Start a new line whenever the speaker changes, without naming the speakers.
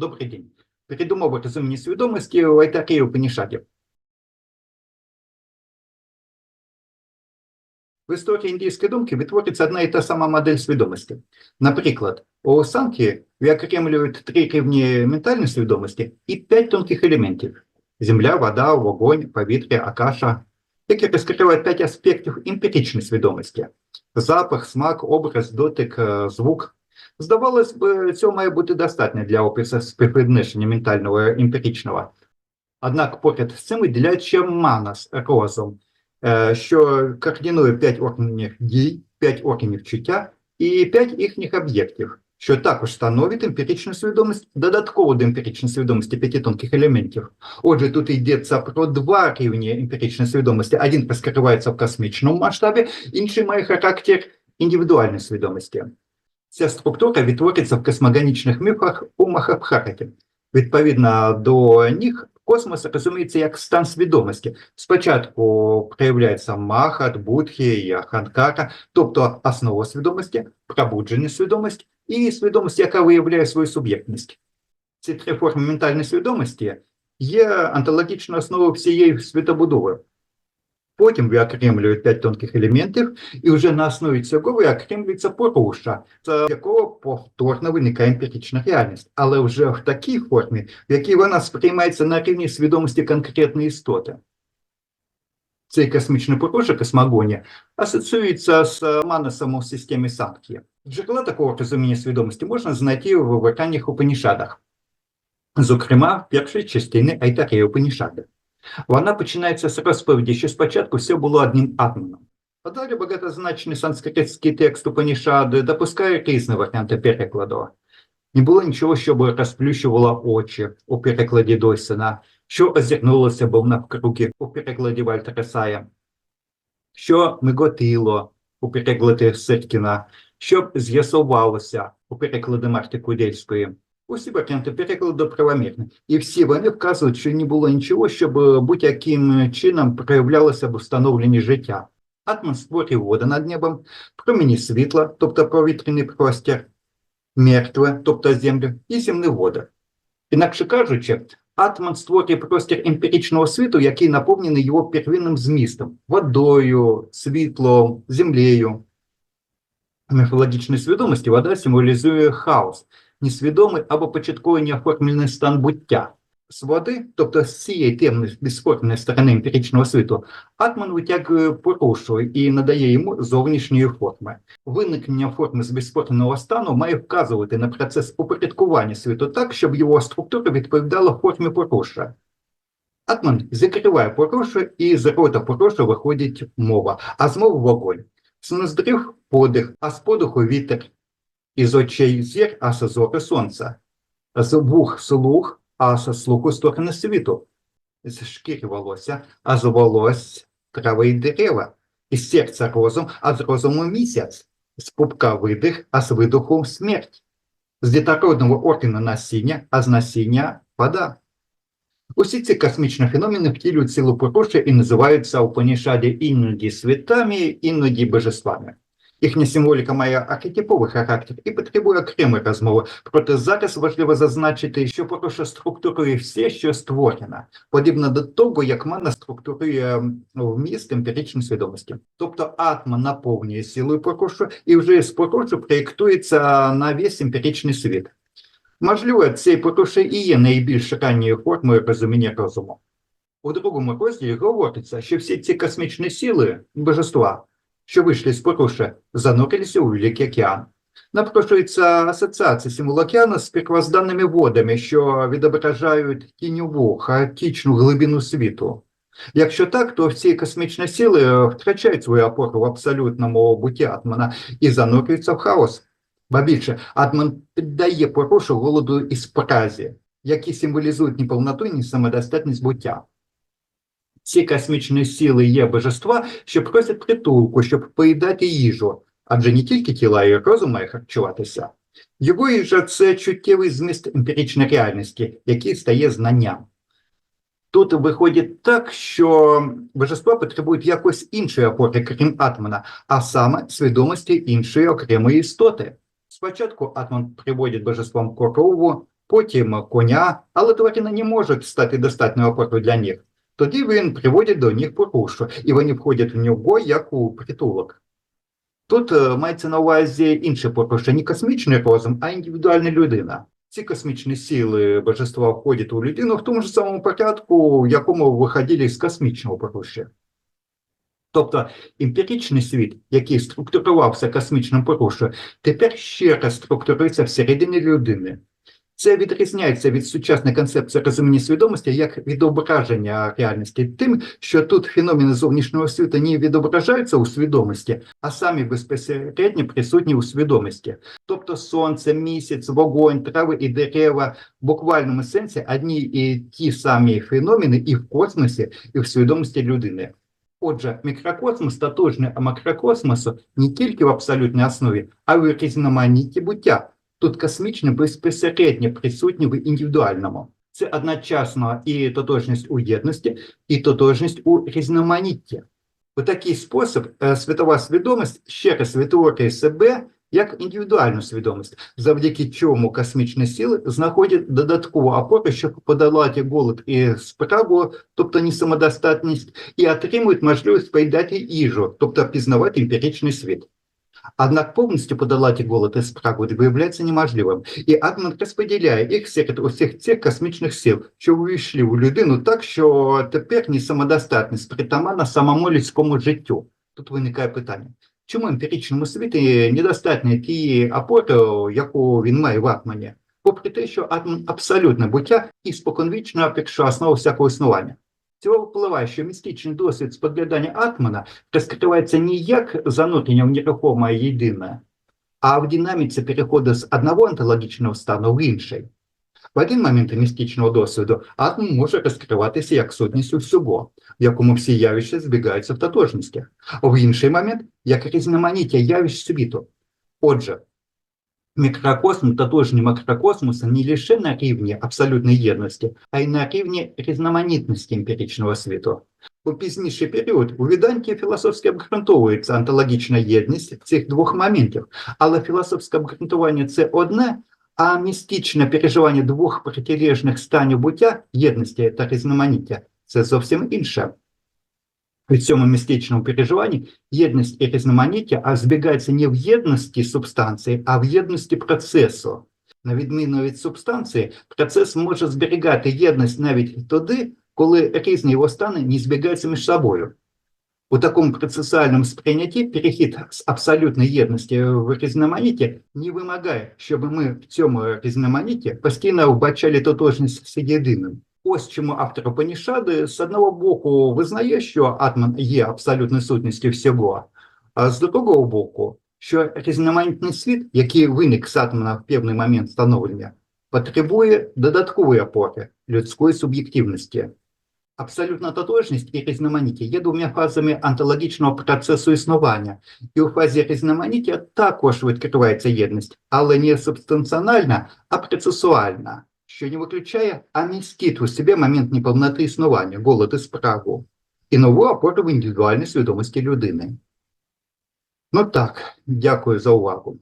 Добрий день. Передумови розуміння свідомості у Айтаки Упанішадів. В історії індійської думки відтворюється одна і та сама модель свідомості. Наприклад, у Санки виокремлюють три рівні ментальної свідомості і п'ять тонких елементів: земля, вода, вогонь, повітря, акаша, які розкривають п'ять аспектів емпіричної свідомості: запах, смак, образ, дотик, е, звук. Здавалось би, цього має бути достатньо для опису співвідношення ментального і. Однак поряд з цим виділяють манас, розум, е, що координує п'ять органів дій, п'ять органів чуття і п'ять їхніх об'єктів, що також становить емпіричну свідомість, додатково до емпіричної свідомості п'яти тонких елементів. Отже, тут йдеться про два рівні емпіричної свідомості. Один розкривається в космічному масштабі, інший має характер індивідуальної свідомості. Ця структура відтворюється в космогонічних міфах у Махабхараті. Відповідно до них, космос розуміється як стан свідомості. Спочатку проявляється Махат, Будхі і тобто основа свідомості, пробудження свідомість і свідомість, яка виявляє свою суб'єктність. Ці три форми ментальної свідомості є онтологічною основою всієї світобудови. Потім виокремлюють п'ять тонких елементів, і вже на основі цього виокремлюється поруша, з якого повторно виникає емпірична реальність, але вже в такій формі, в якій вона сприймається на рівні свідомості конкретної істоти. Цей космічний поруша, космогонія, асоціюється з манасом у системі Санкхі. Джерела такого розуміння свідомості можна знайти в вертаннях Упанішадах, зокрема в першій частині Айтареї Упанішади. Вона починається з розповіді, що спочатку все було одним атомом. А далі багатозначний санскритський текст Упанішади допускає різні варіанти перекладу. Не було нічого, щоб розплющувало очі у перекладі Дойсена, що озирнулося був навкруги у перекладі Вальтера Сая, що миготило у перекладі Сиркіна, що з'ясувалося у перекладі Марти Кудельської. Усі варіанти перекладу правомірні, і всі вони вказують, що не було нічого, щоб будь-яким чином проявлялося в установленні життя. Атман створює воду над небом, промені світла, тобто повітряний простір, мертве, тобто землю, і земні води. Інакше кажучи, атман створює простір емпіричного світу, який наповнений його первинним змістом водою, світлом, землею. В міфологічній свідомості вода символізує хаос, несвідомий або початковий неоформлений стан буття. З води, тобто з цієї темної безформної сторони емпіричного світу, атман витягує порушу і надає йому зовнішньої форми. Виникнення форми з безформеного стану має вказувати на процес упорядкування світу так, щоб його структура відповідала формі поруша. Атман закриває порушу, і з рота порушу виходить мова, а з мови вогонь. З ноздрів подих, а з подиху вітер. Із очей зір, а з зору сонця. З вух слух, а з слуху сторони світу. З шкіри волосся, а з волос трави й дерева. Із серця розум, а з розуму місяць. З пупка видих, а з видуху смерть. З дітородного органу насіння, а з насіння вода. Усі ці космічні феномени втілюють силу Пуруші і називаються у Панішаді іноді світами, іноді божествами. Їхня символіка має архетиповий характер і потребує окремої розмови. Проте зараз важливо зазначити, що Пуруша структурує все, що створено, подібно до того, як мана структурує вміст емпіричної свідомості. Тобто атма наповнює силою Пурушу і вже з Пурушу проєктується на весь емпіричний світ. Можливо, цей Пуруша і є найбільш ранньою формою розуміння розуму. У другому розділі говориться, що всі ці космічні сили, божества, що вийшли з Поруші, занурилися у Великий океан. Напрошується асоціація океану з первозданними водами, що відображають тіньову, хаотичну глибину світу. Якщо так, то всі космічні сили втрачають свою опору в абсолютному буті Атмана і занурюються в хаос. Ба більше, Атман піддає порушу голоду і спразі, які символізують неповноту і самодостатність буття. Ці космічні сили є божества, що просять притулку, щоб поїдати їжу, адже не тільки тіла і розум має харчуватися. Його їжа це чуттєвий зміст емпіричної реальності, який стає знанням. Тут виходить так, що божества потребують якось іншої опори, крім атмана, а саме свідомості іншої окремої істоти. Спочатку атман приводить божествам корову, потім коня, але тварини не можуть стати достатньою опорою для них. Тоді він приводить до них порушу, і вони входять в нього як у притулок. Тут е, мається на увазі інше порушення, не космічний розум, а індивідуальна людина. Ці космічні сили божества входять у людину в тому ж самому порядку, в якому виходили з космічного порушення. Тобто емпіричний світ, який структурувався космічним порушенням, тепер ще раз структурується всередині людини. Це відрізняється від сучасної концепції розуміння свідомості як відображення реальності тим, що тут феномени зовнішнього світу не відображаються у свідомості, а самі безпосередньо присутні у свідомості. Тобто сонце, місяць, вогонь, трави і дерева в буквальному сенсі одні і ті самі феномени і в космосі, і в свідомості людини. Отже, мікрокосмос тотожний макрокосмосу не тільки в абсолютній основі, а й у різноманітті буття. Тут космічне безпосередньо присутнє в індивідуальному. Це одночасно і тотожність у єдності, і тотожність у різноманітті. У такий спосіб е, світова свідомість ще раз відтворює себе як індивідуальну свідомість, завдяки чому космічні сили знаходять додаткову опору, щоб подолати голод і спрагу, тобто несамодостатність, і отримують можливість поїдати їжу, тобто пізнавати емпіричний світ. Однак повністю подолати голод і спрагу виявляється неможливим, і Атман розподіляє їх серед усіх цих космічних сил, що увійшли у людину так, що тепер несамодостатність притаманна самому людському життю. Тут виникає питання. Чому емпіричному світі недостатньо тієї опори, яку він має в Атмані, попри те, що Атман абсолютне буття і споконвічна перша основа всякого існування. Цього впливає, що містичний досвід споглядання Атмана розкривається не як занурення в нерухоме єдине, а в динаміці переходу з одного онтологічного стану в інший. В один момент містичного досвіду атом може розкриватися як сутність всього, в якому всі явища збігаються в тотожностях, в інший момент як різноманіття явищ світу. Отже, мікрокосм тотожні макрокосмоса не лише на рівні абсолютної єдності, а й на рівні різноманітності емпіричного світу. У пізніший період у Віданті філософськи обґрунтовується онтологічна єдність цих двох моментів, але філософське обґрунтування це одне, а містичне переживання двох протилежних станів буття єдності та різноманіття це зовсім інше. В цьому містичному переживанні єдність і різноманіття а збігаються не в єдності субстанції, а в єдності процесу. На відміну від субстанції, процес може зберігати єдність навіть тоді, коли різні його стани не збігаються між собою. У такому процесуальному сприйнятті перехід з абсолютної єдності в різноманіття не вимагає, щоб ми в цьому різноманітті постійно вбачали тотожність з єдиним. Ось чому автор Панішади з одного боку визнає, що атман є абсолютною сутністю всього, а з другого боку, що різноманітний світ, який виник з атмана в певний момент становлення, потребує додаткової опори людської суб'єктивності. Абсолютна тотожність і різноманіття є двома фазами антологічного процесу існування, і у фазі різноманіття також відкривається єдність, але не субстанціональна, а процесуальна, що не виключає, а містить у себе момент неповноти існування, голод і спрагу, і нову опору в індивідуальній свідомості людини. Ну так, дякую за увагу.